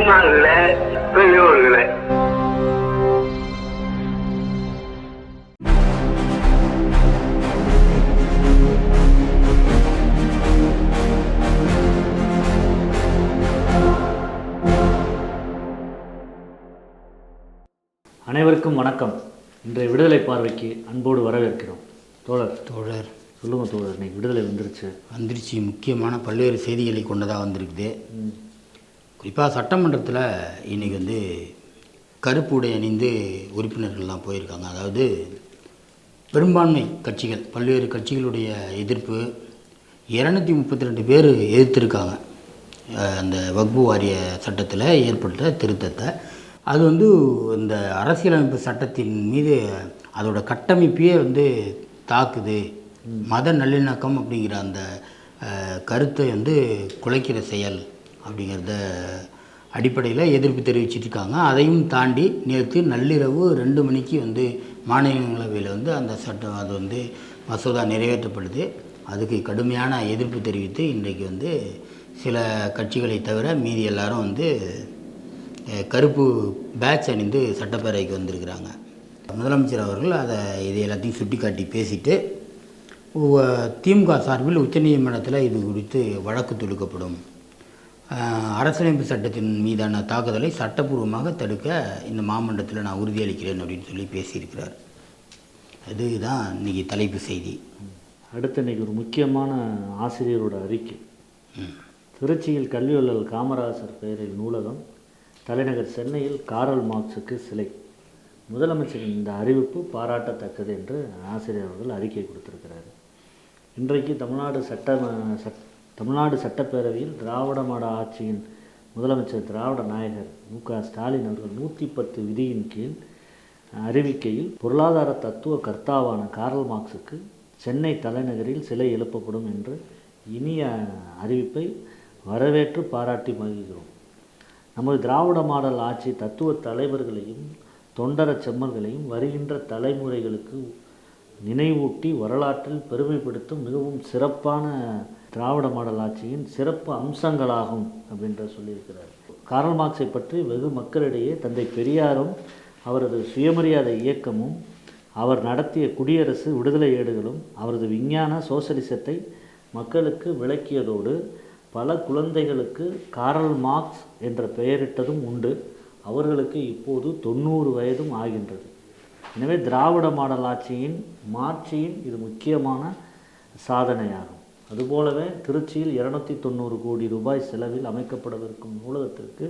தாய்மார்களே பெரியோர்களே. அனைவருக்கும் வணக்கம். இன்றைய விடுதலை பார்வைக்கு அன்போடு வரவேற்கிறோம். தோழர். தோழர். சொல்லுங்க தோழர் இன்னைக்கு விடுதலை வந்துருச்சு. வந்துருச்சு. முக்கியமான பல்வேறு செய்திகளை கொண்டதாக வந்திருக்குது. குறிப்பாக சட்டமன்றத்தில் இன்றைக்கி வந்து கருப்பு உடை அணிந்து உறுப்பினர்கள்லாம் போயிருக்காங்க. அதாவது பெரும்பான்மை கட்சிகள் பல்வேறு கட்சிகளுடைய எதிர்ப்பு இரநூத்தி முப்பத்தி ரெண்டு பேர் எதிர்த்திருக்காங்க. அந்த வக்பு வாரிய சட்டத்தில் ஏற்பட்ட திருத்தத்தை. அது வந்து இந்த அரசியலமைப்பு சட்டத்தின் மீது அதோட கட்டமைப்பையே வந்து தாக்குது. மத நல்லிணக்கம் அப்படிங்கிற அந்த கருத்தை வந்து குலைக்கிற செயல். அப்படிங்கிறத அடிப்படையில் எதிர்ப்பு தெரிவிச்சிட்ருக்காங்க. அதையும் தாண்டி நேற்று நள்ளிரவு ரெண்டு மணிக்கு வந்து மாநிலங்களவையில் வந்து அந்த சட்டம் அது வந்து மசோதா நிறைவேற்றப்படுது. அதுக்கு கடுமையான எதிர்ப்பு தெரிவித்து இன்றைக்கு வந்து சில கட்சிகளை தவிர மீதி எல்லாரும் வந்து கருப்பு பேட்ச் அணிந்து சட்டப்பேரவைக்கு வந்திருக்கிறாங்க. முதலமைச்சர் அவர்கள் அதை இது எல்லாத்தையும் சுட்டிக்காட்டி பேசிட்டு திமுக சார்பில் உச்சநீதிமன்றத்தில் இது குறித்து வழக்கு தொடுக்கப்படும். அரசியலமைப்பு சட்டத்தின் மீதான தாக்குதலை சட்டப்பூர்வமாக தடுக்க இந்த மாமன்றத்தில் நான் உறுதியளிக்கிறேன் அப்படின்னு சொல்லி பேசியிருக்கிறார். அதுதான் இன்னைக்கு தலைப்பு செய்தி. அடுத்து இன்னைக்கு ஒரு முக்கியமான ஆசிரியரோட அறிக்கை. திருச்சியில் கல்வி வள்ளல் காமராசர் பெயரில் நூலகம் தலைநகர் சென்னையில் காரல் மார்க்ஸுக்கு சிலை. முதலமைச்சரின் இந்த அறிவிப்பு பாராட்டத்தக்கது என்று ஆசிரியர் அவர்கள் அறிக்கை கொடுத்திருக்கிறார். இன்றைக்கு தமிழ்நாடு சட்ட சட் தமிழ்நாடு சட்டப்பேரவையில் திராவிட மாட ஆட்சியின் முதலமைச்சர் திராவிட நாயகர் மு க. ஸ்டாலின் அவர்கள் நூற்றி பத்து விதியின் கீழ் அறிவிக்கையில் பொருளாதார தத்துவ கர்த்தாவான கார்ல் மார்க்ஸுக்கு சென்னை தலைநகரில் சிலை எழுப்பப்படும் என்று இனிய அறிவிப்பை வரவேற்று பாராட்டி மகிழ்கிறோம். நமது திராவிட மாடல் ஆட்சி தத்துவ தலைவர்களையும் தொண்டர செம்மல்களையும் வருகின்ற தலைமுறைகளுக்கு நினைவூட்டி வரலாற்றில் பெருமைப்படுத்தும் மிகவும் சிறப்பான திராவிட மாடல் ஆட்சியின் சிறப்பு அம்சங்களாகும் அப்படின்ற சொல்லியிருக்கிறார். காரல் மார்க்ஸை பற்றி வெகு மக்களிடையே தந்தை பெரியாரும் அவரது சுயமரியாதை இயக்கமும் அவர் நடத்திய குடியரசு விடுதலை ஏடுகளும் அவரது விஞ்ஞான சோசலிசத்தை மக்களுக்கு விளக்கியதோடு பல குழந்தைகளுக்கு காரல் மார்க்ஸ் என்ற பெயரிட்டதும் உண்டு. அவர்களுக்கு இப்போது தொண்ணூறு வயதும் ஆகின்றது. எனவே திராவிட மாடல் ஆட்சியின் மாட்சியின் இது முக்கியமான சாதனையாகும். அதுபோலவே திருச்சியில் இருநூத்தி தொண்ணூறு கோடி ரூபாய் செலவில் அமைக்கப்படவிருக்கும் நூலகத்திற்கு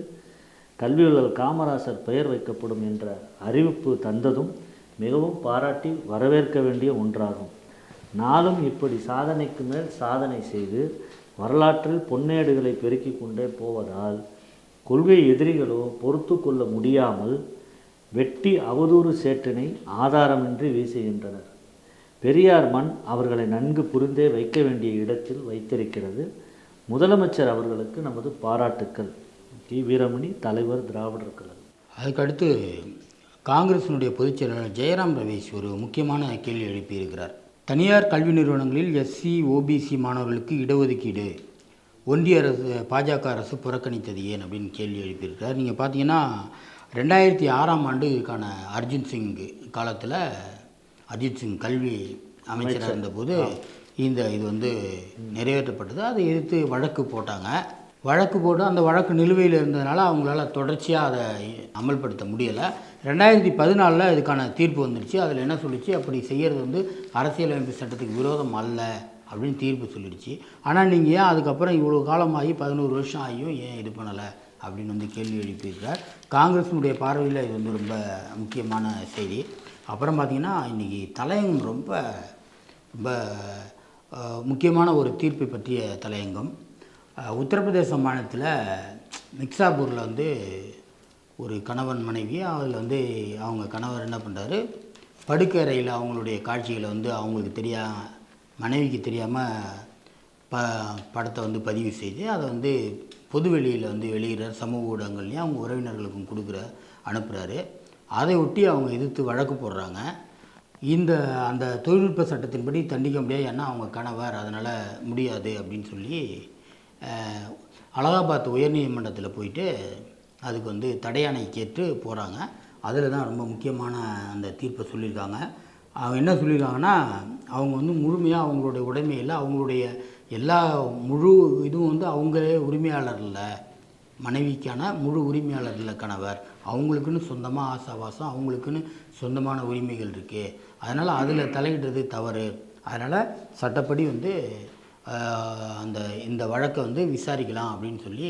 கல்வியுள்ளல் காமராசர் பெயர் வைக்கப்படும் என்ற அறிவிப்பு தந்ததும் மிகவும் பாராட்டி வரவேற்க வேண்டிய ஒன்றாகும். நாளும் இப்படி சாதனைக்கு மேல் சாதனை செய்து வரலாற்றில் பொன்னேடுகளை பெருக்கிக் கொண்டே போவதால் கொள்கை எதிரிகளோ பொறுத்து கொள்ள முடியாமல் வெட்டி அவதூறு சேற்றினை ஆதாரமின்றி வீசுகின்றனர். பெரியார் மண் அவர்களை நன்கு புரிந்தே வைக்க வேண்டிய இடத்தில் வைத்திருக்கிறது. முதலமைச்சர் அவர்களுக்கு நமது பாராட்டுக்கள். கி. வீரமணி தலைவர் திராவிடர் கழகம் அதுக்கடுத்து காங்கிரசினுடைய பொதுச் செயலாளர் ஜெயராம் ரமேஷ் ஒரு முக்கியமான கேள்வி எழுப்பியிருக்கிறார். தனியார் கல்வி நிறுவனங்களில் எஸ்சி ஓபிசி மாணவர்களுக்கு இடஒதுக்கீடு ஒன்றிய அரசு பாஜக அரசு புறக்கணித்தது ஏன் அப்படின்னு கேள்வி எழுப்பியிருக்கிறார். நீங்கள் பார்த்தீங்கன்னா ரெண்டாயிரத்தி ஆறாம் ஆண்டு அர்ஜுன் சிங் காலத்தில் அஜித் சிங் கல்வி அமைச்சராக இருந்தபோது இந்த இது வந்து நிறைவேற்றப்பட்டது. அதை எதிர்த்து வழக்கு போட்டாங்க. வழக்கு போட்டு அந்த வழக்கு நிலுவையில் இருந்ததுனால அவங்களால தொடர்ச்சியாக அதை அமல்படுத்த முடியலை. ரெண்டாயிரத்தி பதினாலில் இதுக்கான தீர்ப்பு வந்துடுச்சு அதில் என்ன சொல்லிச்சு? அப்படி செய்கிறது வந்து அரசியலமைப்பு சட்டத்துக்கு விரோதம் அல்ல அப்படின்னு தீர்ப்பு சொல்லிடுச்சு. ஆனால் நீங்கள் ஏன் அதுக்கப்புறம் இவ்வளோ காலமாகி பதினோரு வருஷம் ஆகியும் ஏன் இது பண்ணலை அப்படின்னு வந்து கேள்வி எழுப்பியிருக்கிறார். காங்கிரஸினுடைய பார்வையில் இது வந்து ரொம்ப முக்கியமான செய்தி. அப்புறம் பார்த்திங்கன்னா இன்றைக்கி தலையங்கம் ரொம்ப ரொம்ப முக்கியமான ஒரு தீர்ப்பை பற்றிய தலையங்கம். உத்தரப்பிரதேச மாநிலத்தில் மிக்சாபூரில் வந்து ஒரு கணவன் மனைவி அதில் வந்து அவங்க கணவர் என்ன பண்ணுறாரு படுக்கறையில் அவங்களுடைய காட்சிகளை வந்து அவங்களுக்கு தெரியா மனைவிக்கு தெரியாமல் ப படத்தை வந்து பதிவு செய்து அதை வந்து பொதுவெளியில் வந்து வெளியிடுற சமூக ஊடகங்கள்லேயும் அவங்க உறவினர்களுக்கும் கொடுக்குற அனுப்புகிறாரு அதை ஒட்டி அவங்க எதிர்த்து வழக்கு போடுறாங்க. இந்த அந்த தொழில்நுட்ப சட்டத்தின்படி தண்டிக்க முடியாது ஏன்னா அவங்க கணவர் அதனால் முடியாது அப்படின்னு சொல்லி அலகாபாத் உயர்நீதிமன்றத்தில் போயிட்டு அதுக்கு வந்து தடையாணை கேட்டு போகிறாங்க அதில் தான் ரொம்ப முக்கியமான அந்த தீர்ப்பை சொல்லியிருக்காங்க. அவங்க என்ன சொல்லியிருக்காங்கன்னா அவங்க வந்து முழுமையாக அவங்களுடைய உடைமையில் அவங்களுடைய எல்லா முழு இதுவும் வந்து அவங்களே உரிமையாளர் இல்லை மனைவிக்கான முழு உரிமையாளர் இல்லை கணவர். அவங்களுக்குன்னு சொந்தமாக ஆசாவாசம் அவங்களுக்குன்னு சொந்தமான உரிமைகள் இருக்குது அதனால் அதில் தலையிடுறது தவறு. அதனால் சட்டப்படி வந்து அந்த இந்த வழக்கை வந்து விசாரிக்கலாம் அப்படின்னு சொல்லி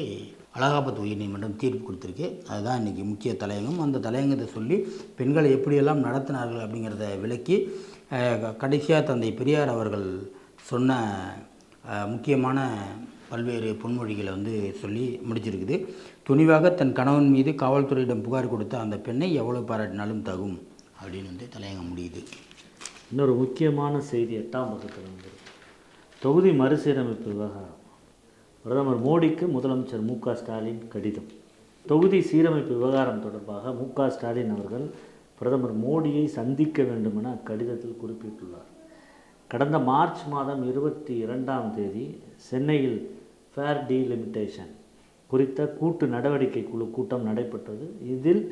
அலகாபாத் உயர்நீதிமன்றம் தீர்ப்பு கொடுத்துருக்கு. அதுதான் இன்றைக்கி முக்கிய தலையங்கம். அந்த தலையங்கத்தை சொல்லி பெண்களை எப்படியெல்லாம் நடத்தினார்கள் அப்படிங்கிறத விளக்கி கடைசியாக தந்தை பெரியார் அவர்கள் சொன்ன முக்கியமான பல்வேறு பொன்மொழிகளை வந்து சொல்லி முடிச்சிருக்குது. துணிவாக தன் கணவன் மீது காவல்துறையிடம் புகார் கொடுத்த அந்த பெண்ணை எவ்வளோ பாராட்டினாலும் தகும் அப்படின்னு வந்து தலையங்கம் முடியுது. இன்னொரு முக்கியமான செய்தி எட்டாம் பக்கத்தில் வந்து தொகுதி மறுசீரமைப்பு விவகாரம். பிரதமர் மோடிக்கு முதலமைச்சர் மு ஸ்டாலின் கடிதம். தொகுதி சீரமைப்பு விவகாரம் தொடர்பாக மு ஸ்டாலின் அவர்கள் பிரதமர் மோடியை சந்திக்க வேண்டும் என அக்கடிதத்தில் குறிப்பிட்டுள்ளார். கடந்த மார்ச் மாதம் இருபத்தி இரண்டாம் தேதி சென்னையில் ஃபேர் டீலிமிட்டேஷன் குறித்த கூட்டு நடவடிக்கை குழு கூட்டம் நடைபெற்றது. இதில்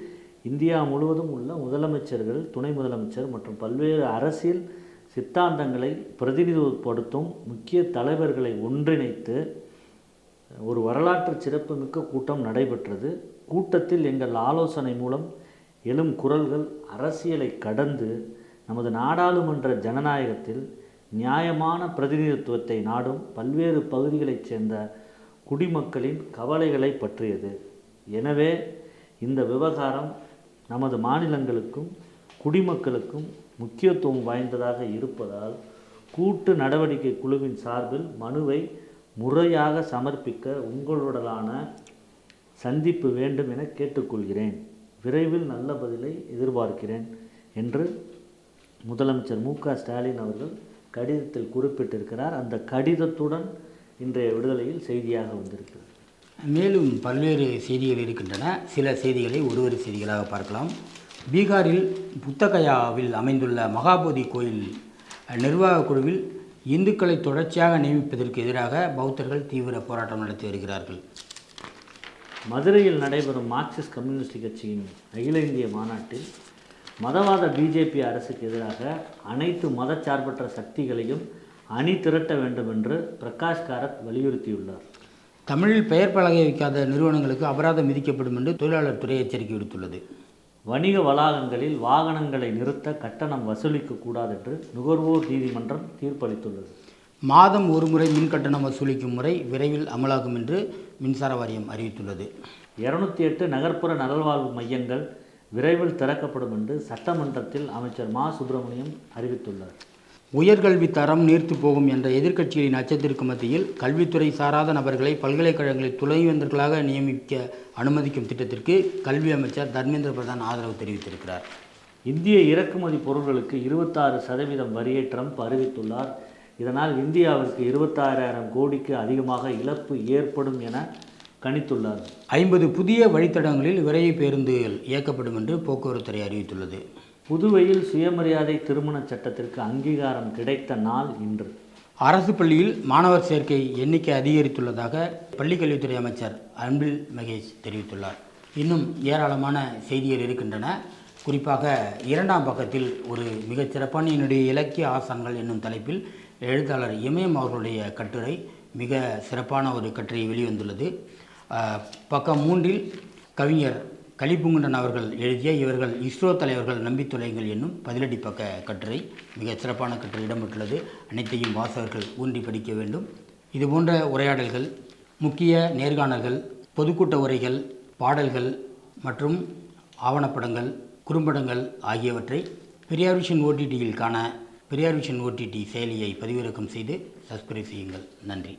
இந்தியா முழுவதும் உள்ள முதலமைச்சர்கள் துணை முதலமைச்சர் மற்றும் பல்வேறு அரசியல் சித்தாந்தங்களை பிரதிநிதித்துவப்படுத்தும் முக்கிய தலைவர்களை ஒன்றிணைத்து ஒரு வரலாற்று சிறப்புமிக்க கூட்டம் நடைபெற்றது. கூட்டத்தில் எங்கள் ஆலோசனை மூலம் எழும் குரல்கள் அரசியலை கடந்து நமது நாடாளுமன்ற ஜனநாயகத்தில் நியாயமான பிரதிநிதித்துவத்தை நாடும் பல்வேறு பகுதிகளைச் சேர்ந்த குடிமக்களின் கவலைகளை பற்றியது. எனவே இந்த விவகாரம் நமது மாநிலங்களுக்கும் குடிமக்களுக்கும் முக்கியத்துவம் வாய்ந்ததாக இருப்பதால் கூட்டு நடவடிக்கை குழுவின் சார்பில் மனுவை முறையாக சமர்ப்பிக்க உங்களுடனான சந்திப்பு வேண்டும் என கேட்டுக்கொள்கிறேன். விரைவில் நல்ல பதிலை எதிர்பார்க்கிறேன் என்று முதலமைச்சர் மு க ஸ்டாலின் அவர்கள் கடிதத்தில் குறிப்பிட்டிருக்கிறார். அந்த கடிதத்துடன் இன்றைய விடுதலையில் செய்தியாக வந்திருக்கிறது. மேலும் பல்வேறு செய்திகள் இருக்கின்றன. சில செய்திகளை ஒருவரி செய்திகளாக பார்க்கலாம். பீகாரில் புத்தகயாவில் அமைந்துள்ள மகாபோதி கோயில் நிர்வாக குழுவில் இந்துக்களை தொடர்ச்சியாக நியமிப்பதற்கு எதிராக பௌத்தர்கள் தீவிர போராட்டம் நடத்தி வருகிறார்கள். மதுரையில் நடைபெறும் மார்க்சிஸ்ட் கம்யூனிஸ்ட் கட்சியின் அகில இந்திய மாநாட்டில் மதவாத பிஜேபி அரசுக்கு எதிராக அனைத்து மதச்சார்பற்ற சக்திகளையும் அணி திரட்ட வேண்டும் என்று பிரகாஷ் காரத் வலியுறுத்தியுள்ளார். தமிழில் பெயர் பலகை வைக்காத நிறுவனங்களுக்கு அபராதம் விதிக்கப்படும் என்று தொழிலாளர் துறை எச்சரிக்கை விடுத்துள்ளது. வணிக வளாகங்களில் வாகனங்களை நிறுத்த கட்டணம் வசூலிக்க கூடாது என்று நுகர்வோர் நீதிமன்றம் தீர்ப்பளித்துள்ளது. மாதம் ஒருமுறை மின் கட்டணம் வசூலிக்கும் முறை விரைவில் அமலாகும் என்று மின்சார வாரியம் அறிவித்துள்ளது. இருநூத்தி எட்டு நகர்ப்புற நலவாழ்வு மையங்கள் விரைவில் திறக்கப்படும் என்று சட்டமன்றத்தில் அமைச்சர் மா. சுப்பிரமணியம் அறிவித்துள்ளார். உயர்கல்வி தரம் நீர்த்து போகும் என்ற எதிர்க்கட்சிகளின் அச்சத்திற்கு மத்தியில் கல்வித்துறை சாராத நபர்களை பல்கலைக்கழகங்களில் துணைவேந்தர்களாக நியமிக்க அனுமதிக்கும் திட்டத்திற்கு கல்வி அமைச்சர் தர்மேந்திர பிரதான் ஆதரவு தெரிவித்திருக்கிறார். இந்திய இறக்குமதி பொருட்களுக்கு இருபத்தாறு சதவீதம் வரியை ட்ரம்ப் அறிவித்துள்ளார். இதனால் இந்தியாவிற்கு இருபத்தாறாயிரம் கோடிக்கு அதிகமாக இழப்பு ஏற்படும் என கணித்துள்ளார். ஐம்பது புதிய வழித்தடங்களில் விரைவு பேருந்துகள் இயக்கப்படும் என்று போக்குவரத்துறை அறிவித்துள்ளது. புதுவையில் சுயமரியாதை திருமணச் சட்டத்திற்கு அங்கீகாரம் கிடைத்த நாள் இன்று. அரசு பள்ளியில் மாணவர் சேர்க்கை எண்ணிக்கை அதிகரித்துள்ளதாக பள்ளிக்கல்வித்துறை அமைச்சர் அன்பில் மகேஷ் தெரிவித்துள்ளார். இன்னும் ஏராளமான செய்திகள் இருக்கின்றன. குறிப்பாக இரண்டாம் பக்கத்தில் ஒரு மிகச் சிறப்பான என்னுடைய இலக்கிய ஆசான்கள் என்னும் தலைப்பில் எழுத்தாளர் இமயம் அவர்களுடைய கட்டுரை மிக சிறப்பான ஒரு கட்டுரை வெளிவந்துள்ளது. பக்கம் மூன்றில் கவிஞர் கலிபுங்குண்டன் அவர்கள் எழுதிய இவர்கள் இஸ்ரோ தலைவர்கள் நம்பித்துளைங்கள் என்னும் பதிலடி பக்க கட்டுரை மிக சிறப்பான கட்டுரை இடம்பெற்றுள்ளது. அனைத்தையும் வாசகர்கள் ஊன்றி படிக்க வேண்டும். இதுபோன்ற உரையாடல்கள் முக்கிய நேர்காணல்கள் பொதுக்கூட்ட உரைகள் பாடல்கள் மற்றும் ஆவணப்படங்கள் குறும்படங்கள் ஆகியவற்றை பெரியார் விஷன் ஓடிடியில் காண பெரியார் விஷன் ஓடிடி செயலியை பதிவிறக்கம் செய்து சப்ஸ்கிரைப் செய்யுங்கள். நன்றி.